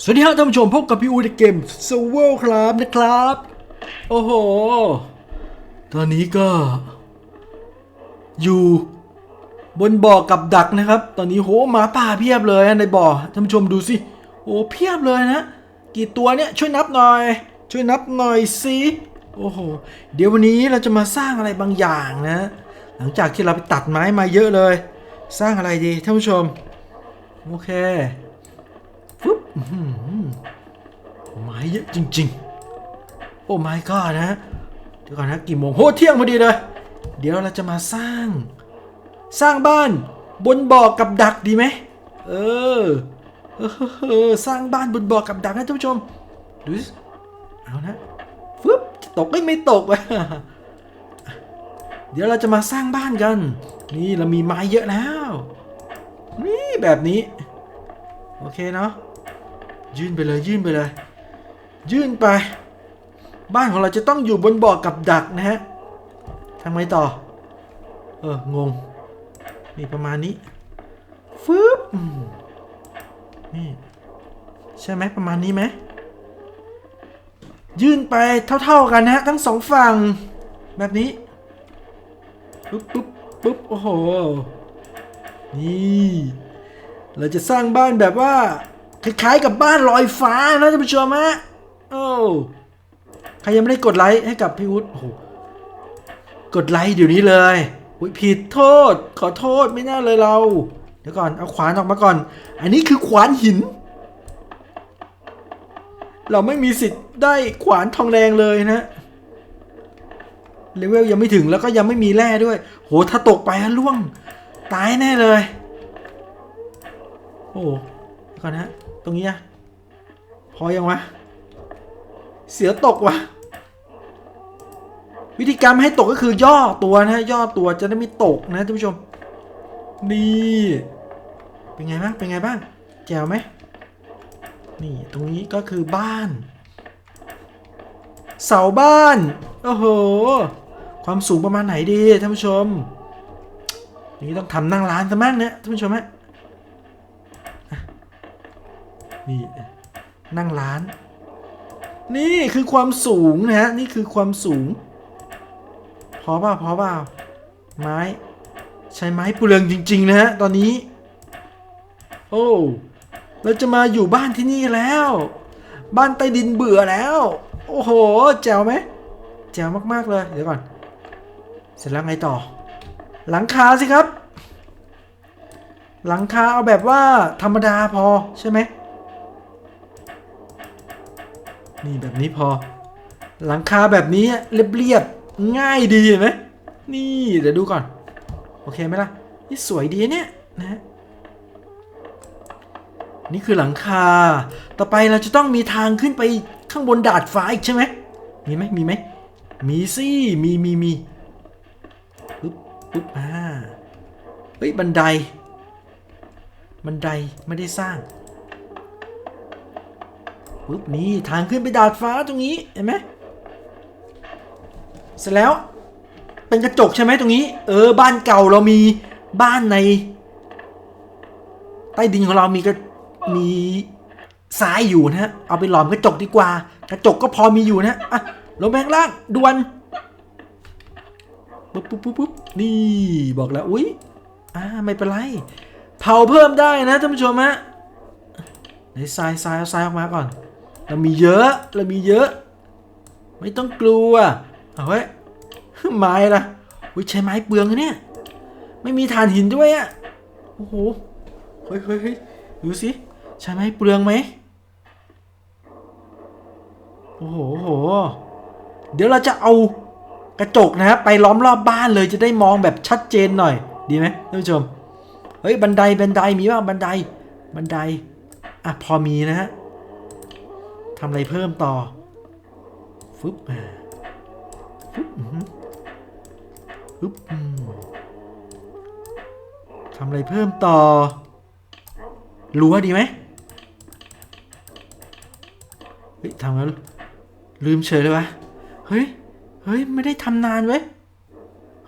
สวัสดีครับท่านผู้ชมพบกับพี่อูในเกม s o v e l ครับนะครับ โอ้โห ตอนนี้ก็ อยู่บนบ่อกับดักนะครับ ตอนนี้โหหมาป่าเพียบเลยในบ่อท่านผู้ชมดูสิโอ้เพียบเลยนะ กี่ตัวเนี่ยช่วยนับหน่อย ช่วยนับหน่อยสิโอ้โห เดี๋ยววันนี้เราจะมาสร้างอะไรบางอย่างนะ หลังจากที่เราไปตัดไม้มาเยอะเลย สร้างอะไรดีท่านผู้ชม โอเค ไม้เยอะจริง ๆ โอ้ไม่ก็นะเดี๋ยวก่อนนะกี่โมงโหเที่ยงพอดีเลย เดี๋ยวเราจะมาสร้าง สร้างบ้านบนบ่อกับดักดีไหมเออเออสร้างบ้านบนบ่อกับดักนะท่านผู้ชมดูเอานะฟึบตกไม่ตกวะเดี๋ยวเราจะมาสร้างบ้านกัน นี่เรามีไม้เยอะแล้ว นี่แบบนี้ โอเคเนาะ ยื่นไปเลยยื่นไปเลย ยื่นไป บ้านของเราจะต้องอยู่บนบ่อกับดักนะฮะทำไงต่อ เอองงนี่ประมาณนี้ฟึบนี่ใช่ไหมประมาณนี้ไหมยื่นไปเท่าๆกันนะฮะทั้งสองฝั่งแบบนี้ปุ๊บปุ๊บปุ๊บโอ้โหนี่ เราจะสร้างบ้านแบบว่า คล้ายๆกับบ้านลอยฟ้านะท่านผู้ชมฮะโอ้ใครยังไม่ได้กดไลค์ให้กับพี่วุฒิโอ้โหกดไลค์เดี๋ยวนี้เลยอุยผิดโทษ ขอโทษไม่น่าเลยเรา เดี๋ยวก่อนเอาขวานออกมาก่อน อันนี้คือขวานหิน เราไม่มีสิทธิ์ได้ขวานทองแดงเลยนะเลเวลยังไม่ถึงแล้วก็ยังไม่มีแร่ด้วย โหถ้าตกไปล่วง ตายแน่เลย โอ้เดี๋ยวก่อนนะ ตรงนี้อะพอยังวะ เสือตกวะวิธีการให้ตกก็คือย่อตัวนะย่อตัวจะได้ไม่ตกนะท่านผู้ชม นี่ เป็นไงบ้างเป็นไงบ้าง แจ๋วไหมนี่ตรงนี้ก็คือบ้าน เสาบ้าน โอ้โห ความสูงประมาณไหนดีท่านผู้ชม นี้ต้องทำนั่งร้านซะมั่งเนะท่านผู้ชมฮะ นี่ นั่งร้าน นี่คือความสูงนะฮะ นี่คือความสูง พอเปล่าพอเปล่าไม้ ใช้ไม้เปลืองจริง ๆ นะฮะ ตอนนี้ โอ้เราจะมาอยู่บ้านที่นี่แล้ว บ้านใต้ดินเบื่อแล้ว โอ้โห แจ๋วไหมแจ๋วมากๆเลย เดี๋ยวก่อน เสร็จแล้วไงต่อ หลังคาสิครับ หลังคาเอาแบบว่าธรรมดาพอใช่ไหม นี่แบบนี้พอ หลังคาแบบนี้เรียบๆง่ายดีเห็นไหมนี่เดี๋ยวดูก่อน โอเคไหมล่ะ นี่สวยดีเนี่ยนะฮะนี่คือหลังคา ต่อไปเราจะต้องมีทางขึ้นไปข้างบนดาดฟ้าอีกใช่ไหม มีไหมมีไหม มีสิมีมีมีปึ๊บปึ๊บอ่าเฮ้ยบันได บันไดไม่ได้สร้าง ปุ๊บนี่ทางขึ้นไปดาดฟ้าตรงนี้เห็นไหมเสร็จแล้วเป็นกระจกใช่ไหมตรงนี้ เออบ้านเก่าเรามีบ้านใน ใต้ดินของเรามีก็มีทรายอยู่นะฮะเอาไปหลอมกระจกดีกว่า กระจกก็พอมีอยู่นะอะลงไปข้างล่างด่วนปุ๊บปุ๊บปุ๊บปุ๊บนี่บอกแล้วอุ้ยอ่าไม่เป็นไรเผาเพิ่มได้นะท่านผู้ชมฮะไหนทรายทรายเอาทรายออกมาก่อน เรามีเยอะเรามีเยอะ ไม่ต้องกลัวเอาไว้ไม้ละวิใช้ไม้เปลืองอะเนี่ยไม่มีถ่านหินด้วยอะโอ้โหเฮ้ยเฮ้ยเฮ้ยดูสิใช้ไม้เปลืองไหมโอ้โหโอ้โห เดี๋ยวเราจะเอากระจกนะครับไปล้อมรอบบ้านเลยจะได้มองแบบชัดเจนหน่อย ดีไหมท่านผู้ชม เฮ้ยบันไดบันไดมีบ้างบันไดบันไดอะพอมีนะฮะ ทำอะไรเพิ่มต่อ ฟึบอ่าฟึบอือหือฟึบอืมทำอะไรเพิ่มต่อรั้วดีไหมเฮ้ยทำแล้วลืมเฉยเลยวะ เฮ้ย เฮ้ย ไม่ได้ทำนานเว้ย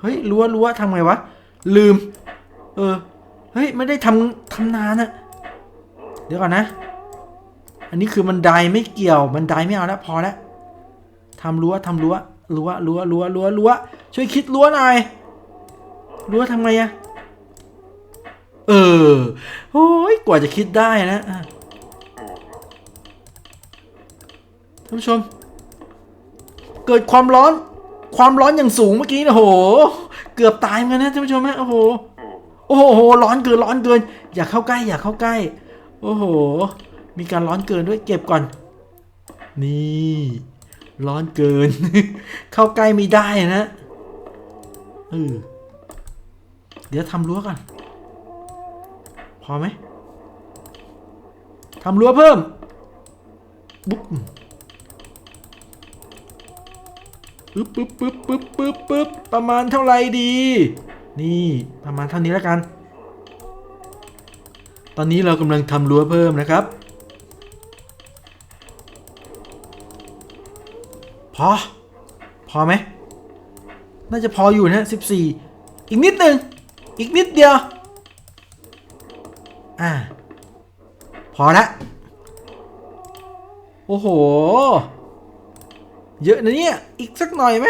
เฮ้ยรั้วรั้วทำไงวะ ลืม เออ เฮ้ย ไม่ได้ทำทำนานอะเดี๋ยวก่อนนะ อันนี้คือบันไดไม่เกี่ยวบันไดไม่เอาแล้วพอแล้วทำรั้วทำรั้วรั้วรั้วรั้วรั้วรั้วช่วยคิดรั้วหน่อยรั้วทำไงอะเออโอ้ยกว่าจะคิดได้นะอะท่านผู้ชม เกิดความร้อน ความร้อนอย่างสูงเมื่อกี้นะโห เกือบตายเหมือนกันนะท่านผู้ชมฮะโอ้โหโอ้โหร้อนเกินร้อนเกิน อย่าเข้าใกล้ อย่าเข้าใกล้ โอ้โห มีการร้อนเกินด้วยเก็บก่อน นี่ร้อนเกิน เข้าใกล้ไม่ได้นะเออเดี๋ยวทำรั้วก่อน พอไหมทำรั้วเพิ่ม บุ๊บปึ๊บปึ๊บปึ๊บปึ๊บปึ๊บปึ๊บประมาณเท่าไรดี นี่ประมาณเท่านี้แล้วกัน ตอนนี้เรากำลังทำรั้วเพิ่มนะครับ พอ พอไหม น่าจะพออยู่นะ14อีกนิดหนึ่งอีกนิดเดียว อ่า พอละ โอ้โห เยอะนะเนี่ย อีกสักหน่อยไหม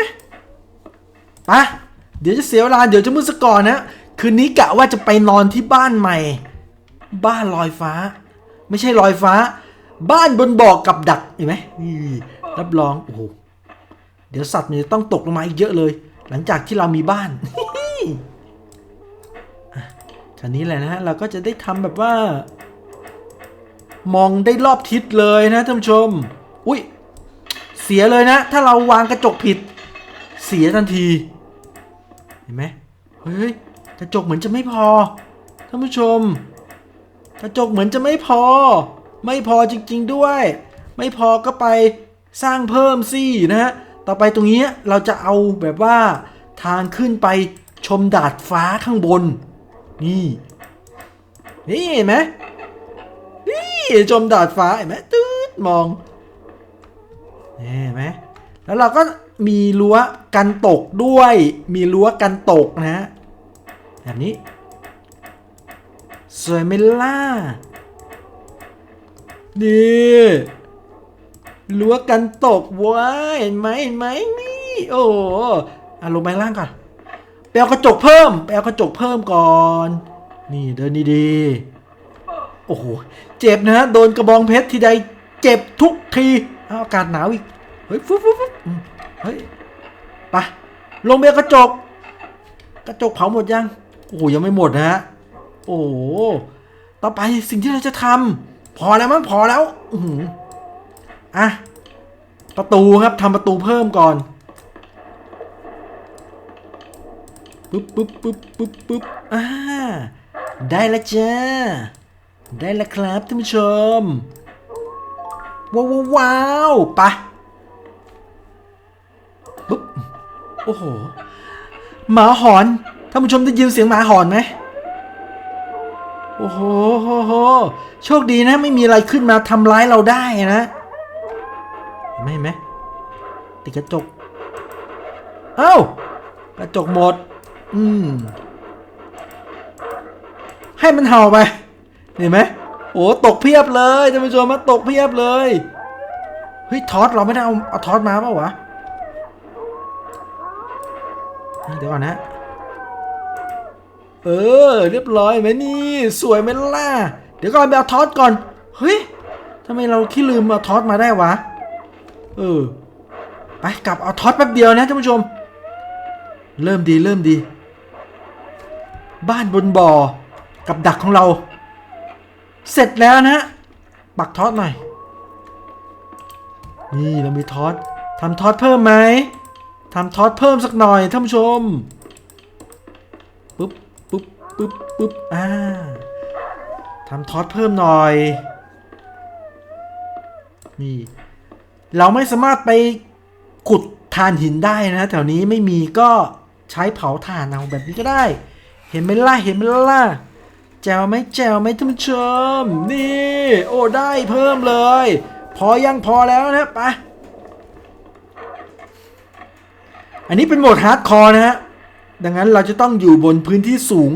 ปะเดี๋ยวจะเสียเวลา เดี๋ยวจะมืดสกก่อนนะ คืนนี้กะว่าจะไปนอนที่บ้านใหม่ บ้านลอยฟ้า ไม่ใช่ลอยฟ้า บ้านบนบ่อกับดักเห็นไหมนี่รับรอง โอ้โห เดี๋ยวสัตว์มันจะต้องตกลงมาอีกเยอะเลย หลังจากที่เรามีบ้านคราวนี้แหละนะเราก็จะได้ทำแบบว่า มองได้รอบทิศเลยนะท่านผู้ชม อุ้ยเสียเลยนะ ถ้าเราวางกระจกผิด เสียทันที เห็นไหมเฮ้ยกระจกเหมือนจะไม่พอท่านผู้ชม กระจกเหมือนจะไม่พอ ไม่พอจริง ๆด้วย ไม่พอก็ไปสร้างเพิ่มสินะฮะ ต่อไปตรงนี้เราจะเอาแบบว่าทางขึ้นไปชมดาดฟ้าข้างบน นี่ นี่เห็นไหมนี่ชมดาดฟ้าเห็นไหมตืดมองเห็นไหมแล้วเราก็มีรั้วกันตกด้วย มีรั้วกันตกนะฮะแบบนี้ สวยไหมล่ะนี่ รั้วกันตกว้ยเห็นไหมเห็นไหมนี่ โอ้โหอะลงไปล่างก่อนไปเอากระจกเพิ่มไปเอากระจกเพิ่มก่อน นี่เดินดีๆโอ้โหเจ็บนะโดนกระบองเพชรทีใดเจ็บทุกทีเอาอากาศหนาวอีกเฮ้ยฟุ๊บฟุ๊บฟุ๊บอืมเฮ้ยไปลงไปเอากระจก กระจกเผาหมดยังโอ้โหยังไม่หมดนะฮะโอ้โหต่อไปสิ่งที่เราจะทำพอแล้วมั้งพอแล้ว อือ อะ ประตูครับทำประตูเพิ่มก่อนปึ๊บปึ๊บปึ๊บปึ๊บปึ๊บอ่าได้ล้วจ้า ได้ล้วครับท่านผู้ชม ว้าวว้าวปะปึ๊บ โอ้โห หมาหอนท่านผู้ชมได้ยินเสียงหมาหอนไหมโอ้โหโหโหโชคดีนะ ไม่มีอะไรขึ้นมาทำร้ายเราได้นะ ไหมเห็นไหมติดกระจก เอ้ากระจกหมด อืม ให้มันเห่าไป เห็นไหมโอ้ตกเพียบเลยท่านผู้ชมมาตกเพียบเลย เฮ้ยทอสเราไม่ได้เอาเอาทอสมาเปล่าวะ เดี๋ยวก่อนนะ เออ เรียบร้อยไหมนี่ สวยไหมล่ะ เดี๋ยวก่อนไปเอาทอสก่อน เฮ้ยทำไมเราขี้ลืมเอาทอสมาได้วะ เออ ไปกลับเอาท็อสแป๊บเดียวนะท่านผู้ชม เริ่มดีเริ่มดี บ้านบนบ่อ กับดักของเรา เสร็จแล้วนะ ปักท็อสหน่อย นี่เรามีท็อสทำท็อสเพิ่มไหมทำท็อสเพิ่มสักหน่อยท่านผู้ชมปุ๊บปุ๊บปุ๊บปุ๊บอ่าทำท็อสเพิ่มหน่อย นี่ เราไม่สามารถไปขุดถ่านหินได้นะแถวนี้ไม่มีก็ใช้เผาถ่านเอาแบบนี้ก็ได้ เห็นไหมล่ะเห็นไหมล่ะแจวไหมแจวไหมท่านผู้ชม นี่ โอ้ได้เพิ่มเลย พอยังพอแล้วนะไปอันนี้เป็นโหมดฮาร์ดคอร์นะฮะดังนั้นเราจะต้องอยู่บนพื้นที่สูง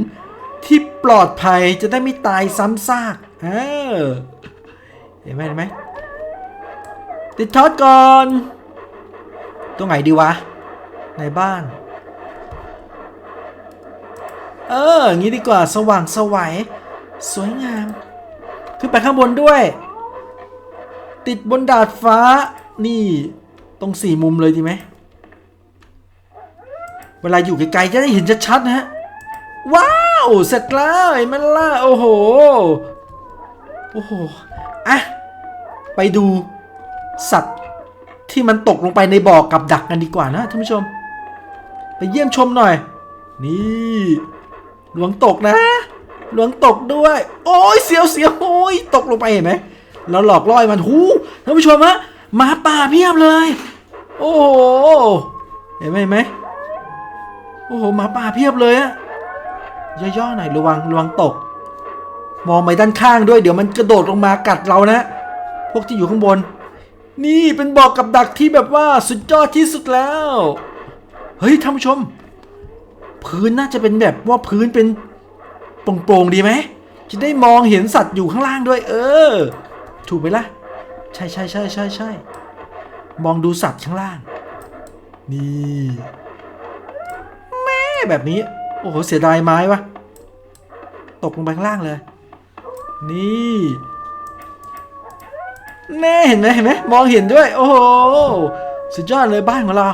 ที่ปลอดภัยจะได้ไม่ตายซ้ำซากเออเห็นไหมเห็นไหม ติดช็อตก่อนตรงไหนดีวะ ในบ้าน เอออย่างนี้ดีกว่าสว่างสวัยสวยงาม ขึ้นไปข้างบนด้วย ติดบนดาดฟ้า นี่ตรงสี่มุมเลยดีไหม เวลาอยู่ไกลๆจะได้เห็นชัดๆนะฮะ ว้าว เสร็จแล้วมันล่ะโอ้โห โอ้โห อะ ไปดู สัตว์ที่มันตกลงไปในบ่อกับดักกันดีกว่านะท่านผู้ชม ไปเยี่ยมชมหน่อย นี่ หลวงตกนะ หลวงตกด้วย โอ้ยเสียวเสียวโอ้ยตกลงไปเห็นไหมเราหลอกล่อมันหูท่านผู้ชมฮะหมาป่าเพียบเลย โอ้โหเห็นไหมเห็นไหมโอ้โหหมาป่าเพียบเลยอะย่อๆหน่อยระวังระวังตก มองไปด้านข้างด้วย เดี๋ยวมันกระโดดลงมากัดเรานะ พวกที่อยู่ข้างบน นี่เป็นบอกกับดักที่แบบว่าสุดยอดที่สุดแล้ว เฮ้ยท่านผู้ชม พื้นน่าจะเป็นแบบว่าพื้นเป็นโปร่งๆดีไหม จะได้มองเห็นสัตว์อยู่ข้างล่างด้วย เออ ถูกไหมล่ะ ใช่ใช่ใช่ใช่ใช่มองดูสัตว์ข้างล่าง นี่แม่แบบนี้ โอ้โห เสียดายไม้วะ ตกลงไปข้างล่างเลย นี่ แน่เห็นไหมเห็นไหมมองเห็นด้วย โอ้โหสุดยอดเลยบ้านของเรา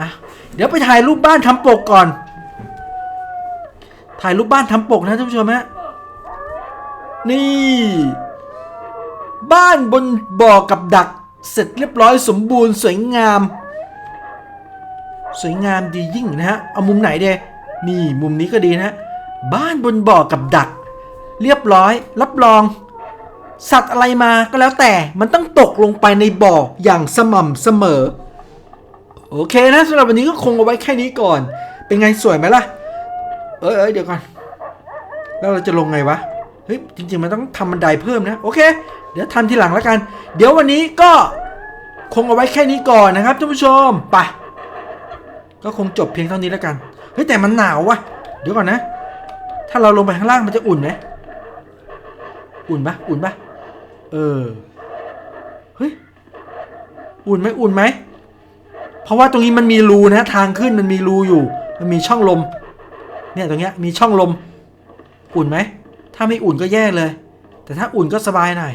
อะเดี๋ยวไปถ่ายรูปบ้านทำปกก่อน ถ่ายรูปบ้านทำปกนะท่านผู้ชมฮะนี่ บ้านบนบ่อกับดักเสร็จเรียบร้อยสมบูรณ์สวยงาม สวยงามดียิ่งนะฮะเอามุมไหนเดนี่มุมนี้ก็ดีนะ บ้านบนบ่อกับดัก เรียบร้อย รับรอง สัตว์อะไรมาก็แล้วแต่มันต้องตกลงไปในบ่ออย่างสม่ำเสมอ โอเคนะสำหรับวันนี้ก็คงเอาไว้แค่นี้ก่อน เป็นไงสวยไหมล่ะ เอ้ยเเดี๋ยวก่อน แล้วเราจะลงไงวะ เฮ้ย จริง ๆ มันต้องทำบันไดเพิ่มนะ โอเค เดี๋ยวทำทีหลังแล้วกัน เดี๋ยววันนี้ก็คงเอาไว้แค่นี้ก่อนนะครับท่านผู้ชมไปก็คงจบเพียงเท่านี้แล้วกัน เฮ้ยแต่มันหนาววะเดี๋ยวก่อนนะ ถ้าเราลงไปข้างล่างมันจะอุ่นไหม อุ่นปะอุ่นปะ เออ เฮ้ย อุ่นไหมอุ่นไหม เพราะว่าตรงนี้มันมีรูนะ ทางขึ้นมันมีรูอยู่ มันมีช่องลม เนี่ยตรงเนี้ยมีช่องลม อุ่นไหม ถ้าไม่อุ่นก็แย่เลย แต่ถ้าอุ่นก็สบายหน่อย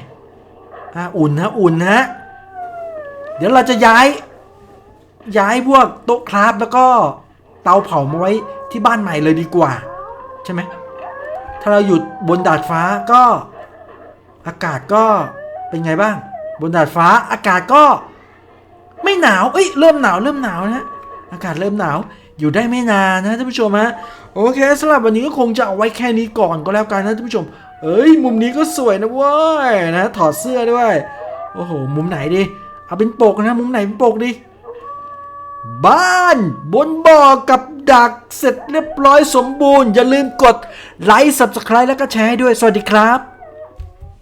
อ่า อุ่นนะ อุ่นนะ เดี๋ยวเราจะย้าย ย้ายพวกโต๊ะคราฟแล้วก็เตาเผามาไว้ที่บ้านใหม่เลยดีกว่า ใช่ไหม ถ้าเราอยู่บนดาดฟ้าก็ อากาศก็เป็นไงบ้าง บนดาดฟ้าอากาศก็ไม่หนาว เอ้ยเริ่มหนาวเริ่มหนาวนะอากาศเริ่มหนาวอยู่ได้ไม่นานนะท่านผู้ชมฮะโอเคสำหรับวันนี้ก็คงจะเอาไว้แค่นี้ก่อนก็แล้วกันนะท่านผู้ชม เอ้ย มุมนี้ก็สวยนะเว้ยนะถอดเสื้อด้วยโอ้โหมุมไหนดีเอาเป็นปกนะ มุมไหนเป็นปกดีบ้านบนบ่อกับดักเสร็จเรียบร้อยสมบูรณ์ อย่าลืมกดไลค์ subscribe แล้วก็แชร์ให้ด้วย สวัสดีครับ